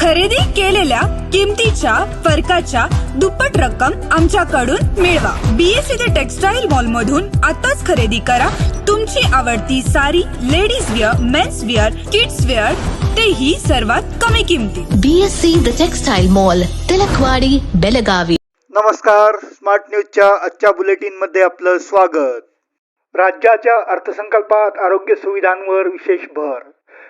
खरेदी केलेल्या किमतीच्या फरकाच्या दुप्पट रक्कम आमच्याकडून मिळवा. बीएससी ते टेक्सटाईल मॉल मधून आताच खरेदी करा. तुमची आवडती sari ladies wear men's wear kids wear तेही सर्वात कमी किमतीत BSc The Textile Mall, Tilakwadi Belagavi. नमस्कार. स्मार्ट न्यूजच्या आजच्या बुलेटिनमध्ये आपलं स्वागत. राज्याच्या अर्थसंकल्पात आरोग्य सुविधांवर विशेष भर.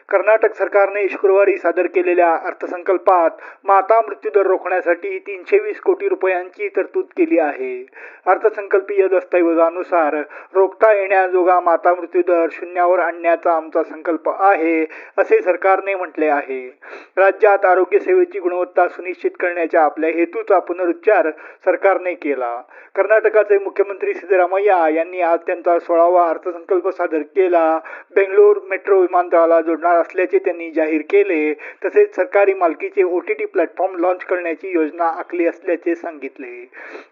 कर्नाटक सरकारने शुक्रवारी सादर केलेल्या अर्थसंकल्पात माता मृत्यूदर रोखण्यासाठी तीनशे वीस कोटी रुपयांची तरतूद केली आहे. अर्थसंकल्पीय दस्तऐवजानुसार रोखता येण्याजोगा माता मृत्यूदर शून्यावर आणण्याचा आमचा संकल्प आहे असे सरकारने म्हटले आहे. राज्यात आरोग्य सेवेची गुणवत्ता सुनिश्चित करण्याच्या आपल्या हेतूचा पुनरुच्चार सरकारने केला. कर्नाटकाचे मुख्यमंत्री सिद्धरामय्या यांनी आज त्यांचा सोळावा अर्थसंकल्प सादर केला. बेंगलोर मेट्रो विमानतळाला जोडणार असल्याचे त्यांनी जाहीर केले. तसेच सरकारी मालकीचे O T T platform launch करण्याची योजना आखली असल्याचे सांगितले.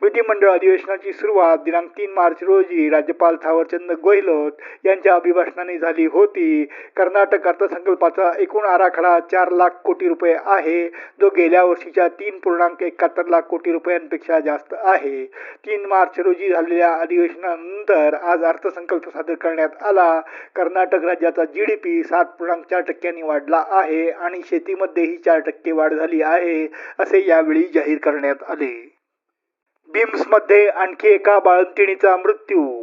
विधिमंडळ अधिवेशनाची सुरुवात दिनांक तीन मार्च रोजी राज्यपाल थावरचंद गेहलोत यांच्या अभिभाषणाने झाली होती. कर्नाटक अर्थसंकल्पाचा एकूण आराखडा चार लाख कोटी रुपये आहे. जो गेल्या वर्षीच्या तीन पूर्णांक एकाहत्तर लाख कोटी रुपयांपेक्षा जास्त आहे. तीन मार्च रोजी झालेल्या अधिवेशनानंतर आज अर्थसंकल्प सादर करण्यात आला. कर्नाटक राज्याचा जी डी पी सात पूर्णांक चार टक्क्यांनी वाढला आहे आणि शेतीमध्येही चार टक्के वाढ झाली आहे असे यावेळी जाहीर करण्यात आले. बीम्समध्ये आणखी एका बाळंतिणीचा मृत्यू.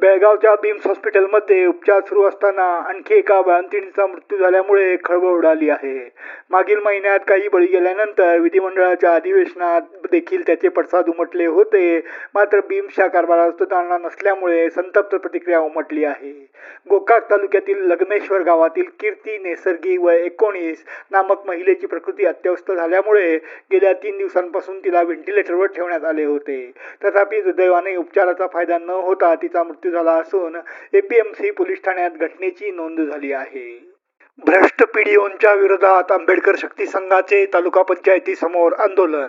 बेळगावच्या बीम्स हॉस्पिटलमध्ये उपचार सुरू असताना आणखी एका बाळंतिणीचा मृत्यू झाल्यामुळे खळबळ उडाली आहे. मागील महिन्यात काही बळी गेल्यानंतर विधिमंडळाच्या अधिवेशनात देखील त्याचे पडसाद उमटले होते. मात्र भीमशा कारभारात सुधारणा नसल्यामुळे संतप्त प्रतिक्रिया उमटली आहे. गोकाक तालुक्यातील लग्नेश्वर गावातील कीर्ती नैसर्गिक व एकोणीस नामक महिलेची प्रकृती अत्यवस्थ झाल्यामुळे गेल्या तीन दिवसांपासून तिला व्हेंटिलेटरवर ठेवण्यात आले होते. तथापि दुर्दैवाने उपचाराचा फायदा न होता तिचा मृत्यू झाला असून एपीएमसी पोलीस ठाण्यात घटनेची नोंद झाली आहे. भ्रष्ट पीडीओंच्या विरोधात आंबेडकर शक्ती संघाचे तालुका पंचायती समोर आंदोलन.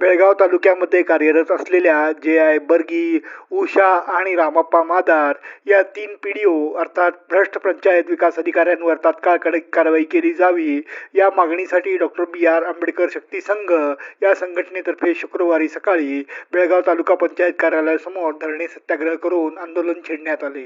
बेळगाव तालुक्यामध्ये कार्यरत असलेल्या जे आय बर्गी उषा आणि रामप्पा मादार या तीन पीडीओ अर्थात भ्रष्ट पंचायत विकास अधिकाऱ्यांवर तात्काळ कडक कारवाई केली जावी या मागणीसाठी doctor B R Ambedkar Shakti Sangh या संघटनेतर्फे शुक्रवारी सकाळी बेळगाव तालुका पंचायत कार्यालयासमोर धरणे सत्याग्रह करून आंदोलन छेडण्यात आले.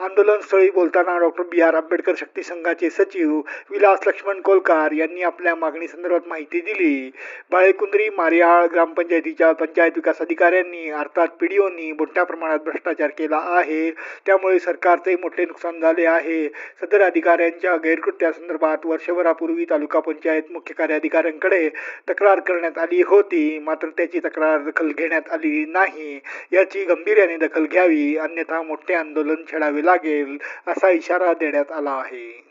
आंदोलनस्थळी बोलताना doctor B R Ambedkar Shakti संघाचे सचिव विलास लक्ष्मण कोलकार यांनी आपल्या मागणीसंदर्भात माहिती दिली. बाळेकुंद्री मारियाळ ग्रामपंचायतीच्या पंचायत विकास अधिकाऱ्यांनी अर्थात पीडीओनी मोठ्या प्रमाणात भ्रष्टाचार केला आहे. त्यामुळे सरकारचे मोठे नुकसान झाले आहे. सदर अधिकाऱ्यांच्या गैरकृत्यासंदर्भात वर्षभरापूर्वी तालुका पंचायत मुख्य कार्याधिकाऱ्यांकडे तक्रार करण्यात आली होती. मात्र त्याची तक्रार दखल घेण्यात आली नाही. याची गंभीर्याने दखल घ्यावी अन्यथा मोठे आंदोलन छेडावे लागेल असा इशारा देण्यात आला आहे.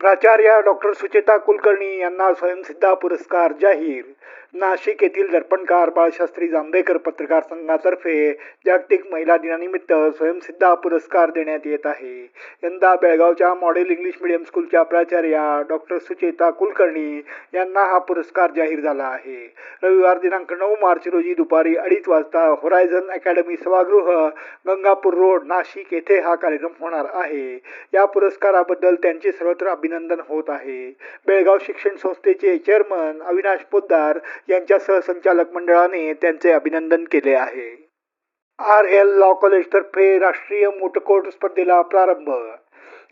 प्राचार्या डॉक्टर सुचेता कुलकर्णी यांना स्वयंसिद्धा पुरस्कार जाहीर नाशिक येथील दर्पणकार बाळशास्त्री जांभेकर पत्रकार संघातर्फे जागतिक महिला दिनानिमित्त स्वयंसिद्धा पुरस्कार देण्यात येत आहे. यंदा बेळगावच्या मॉडेल इंग्लिश मीडियम स्कूलच्या प्राचार्या डॉक्टर सुचेता कुलकर्णी यांना हा पुरस्कार जाहीर झाला आहे. रविवार दिनांक नऊ मार्च रोजी दुपारी अडीच वाजता होरायझन अकॅडमी सभागृह गंगापूर रोड नाशिक येथे हा कार्यक्रम होणार आहे. या पुरस्काराबद्दल त्यांचे सर्वत्र अभिनंदन होत आहे. बेळगाव शिक्षण संस्थेचे चेअरमन अविनाश पोद्दार यांच्या सहसंचालक मंडळाने त्यांचे अभिनंदन केले आहे. आर एल लॉ कॉलेजतर्फे राष्ट्रीय मोटकोट स्पर्धेला प्रारंभ.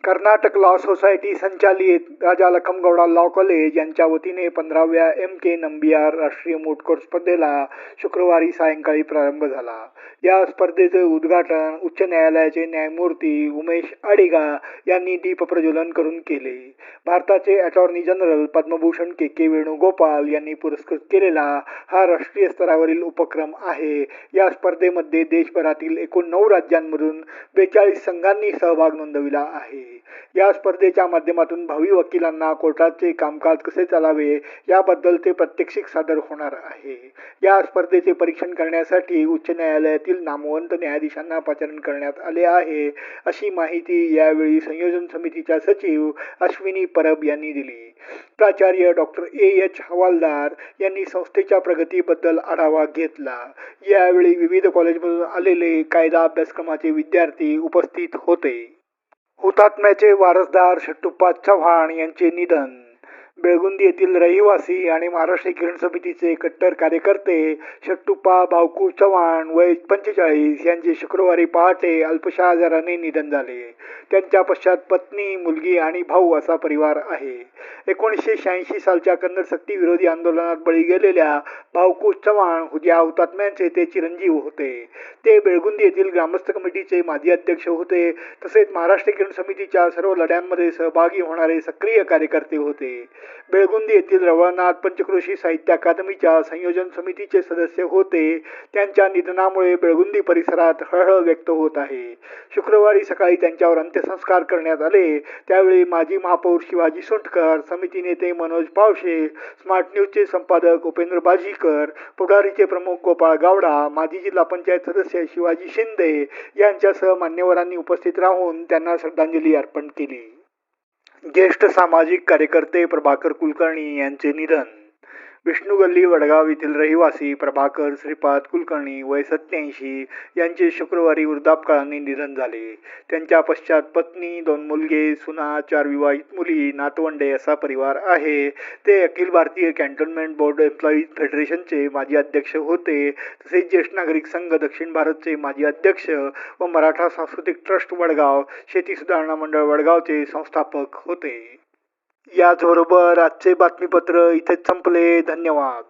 कर्नाटक लॉ सोसायटी संचालित राजा लखमगौडा लॉ कॉलेज यांच्या वतीने पंधराव्या एम के नंबियार राष्ट्रीय मोटकोर स्पर्धेला शुक्रवारी सायंकाळी प्रारंभ झाला. या स्पर्धेचे उद्घाटन उच्च न्यायालयाचे न्यायमूर्ती उमेश आडिगा यांनी दीपप्रज्वलन करून केले. भारताचे attorney general Padma Bhushan K K Venugopal यांनी पुरस्कृत केलेला हा राष्ट्रीय स्तरावरील उपक्रम आहे. या स्पर्धेमध्ये देशभरातील एकूण नऊ राज्यांमधून बेचाळीस संघांनी सहभाग नोंदविला आहे. या स्पर्धेच्या माध्यमातून भावी वकिलांना कोर्टाचे कामकाज कसे चालावे याबद्दल ते प्रात्यक्षिक सादर होणार आहे. या स्पर्धेचे परीक्षण करण्यासाठी उच्च न्यायालयातील नामवंत न्यायाधीशांना पाचारण करण्यात आले आहे. अशी माहिती यावेळी संयोजन समितीच्या सचिव अश्विनी परब यांनी दिली. प्राचार्य डॉक्टर ए. एच. हवालदार यांनी संस्थेच्या प्रगतीबद्दल आढावा घेतला. यावेळी विविध कॉलेजमधून आलेले कायदा अभ्यासक्रमाचे विद्यार्थी उपस्थित होते. हुतात्म्याचे वारसदार शट्टुप्पा चव्हाण यांचे निधन. बेळगुंदी येथील रहिवासी आणि महाराष्ट्र किरण समितीचे कट्टर कार्यकर्ते शट्टुप्पा बावकू चव्हाण वय पंचेचाळीस यांचे शुक्रवारी पहाटे अल्पशा आजाराने निधन झाले. त्यांच्या पश्चात पत्नी मुलगी आणि भाऊ असा परिवार आहे. एकोणीसशे शहाऐंशी सालच्या कन्नड सक्ती विरोधी आंदोलनात बळी गेलेल्या भाऊकू चव्हाण या हुतात्म्यांचे ते चिरंजीव होते. ते बेळगुंदी येथील ग्रामस्थ कमिटीचे माजी अध्यक्ष होते. तसेच महाराष्ट्र किरण समितीच्या सर्व लढ्यांमध्ये सहभागी होणारे सक्रिय कार्यकर्ते होते. बेळगुंदी येथील रवळनाथ पंचकृषी साहित्य अकादमीच्या संयोजन समितीचे सदस्य होते. त्यांच्या निधनामुळे बेळगुंदी परिसरात हळहळ व्यक्त होत आहे. शुक्रवारी सकाळी त्यांच्यावर अंत्यसंस्कार करण्यात आले. त्यावेळी माजी महापौर शिवाजी सोंटकर समिती नेते मनोज पावशे स्मार्ट न्यूजचे संपादक उपेंद्र बाजीकर पुढारीचे प्रमुख गोपाळ गावडा माजी जिल्हा पंचायत सदस्य शिवाजी शिंदे यांच्यासह मान्यवरांनी उपस्थित राहून त्यांना श्रद्धांजली अर्पण केली. ज्येष्ठ सामाजिक कार्यकर्ते प्रभाकर कुलकर्णी यांचे निधन. विष्णू गल्ली वडगाव येथील रहिवासी प्रभाकर श्रीपाद कुलकर्णी वय सत्याऐंशी यांचे शुक्रवारी वृद्धापकाळाने निधन झाले. त्यांच्या पश्चात पत्नी दोन मुलगे सुना चार विवाहित मुली नातवंडे असा परिवार आहे. ते Akhil Bharatiya cantonment board employees फेडरेशनचे माजी अध्यक्ष होते. तसेच ज्येष्ठ नागरिक संघ दक्षिण भारतचे माजी अध्यक्ष व मराठा सांस्कृतिक ट्रस्ट वडगाव शेती सुधारणा मंडळ वडगावचे संस्थापक होते. याचबरोबर आजचे बातमीपत्र इथेच संपले. धन्यवाद.